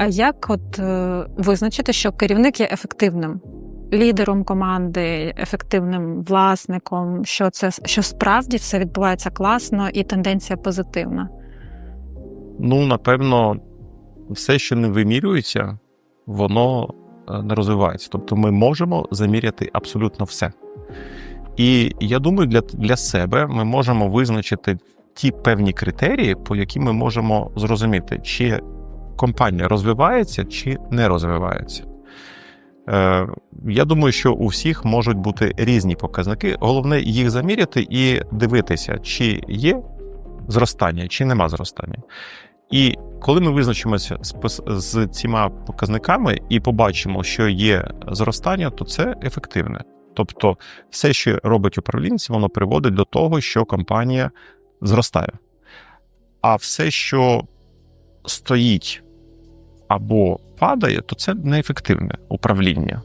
А як от е, визначити, що керівник є ефективним лідером команди, ефективним власником, що це що справді все відбувається класно і тенденція позитивна? Ну, напевно, все, що не вимірюється, воно е, не розвивається. Тобто ми можемо заміряти абсолютно все. І я думаю, для, для себе ми можемо визначити ті певні критерії, по яким ми можемо зрозуміти, чи компанія розвивається, чи не розвивається. Е, Я думаю, що у всіх можуть бути різні показники. Головне їх заміряти і дивитися, чи є зростання, чи нема зростання. І коли ми визначимося з, цими показниками і побачимо, що є зростання, то це ефективне. Тобто, все, що робить управлінці, воно приводить до того, що компанія зростає. А все, що стоїть або падає, то це неефективне управління.